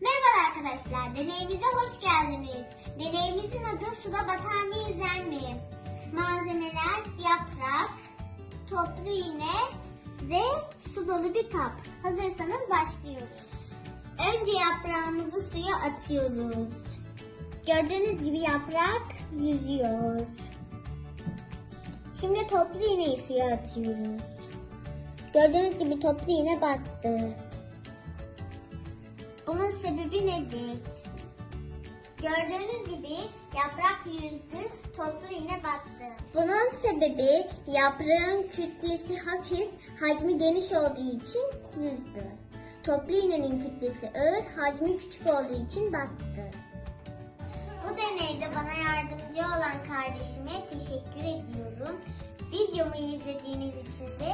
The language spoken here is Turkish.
Merhaba arkadaşlar, deneyimize hoş geldiniz. Deneyimizin adı suda batar mı yüzer mi? Malzemeler yaprak, toplu iğne ve su dolu bir kap. Hazırsanız başlıyoruz. Önce yaprağımızı suya atıyoruz. Gördüğünüz gibi yaprak yüzüyor. Şimdi toplu iğneyi suya atıyoruz. Gördüğünüz gibi toplu iğne battı. Bunun sebebi nedir? Gördüğünüz gibi yaprak yüzdü, toplu iğne battı. Bunun sebebi yaprağın kütlesi hafif, hacmi geniş olduğu için yüzdü. Toplu iğnenin kütlesi ağır, hacmi küçük olduğu için battı. Bu deneyde bana yardımcı olan kardeşime teşekkür ediyorum. Videomu izlediğiniz için de.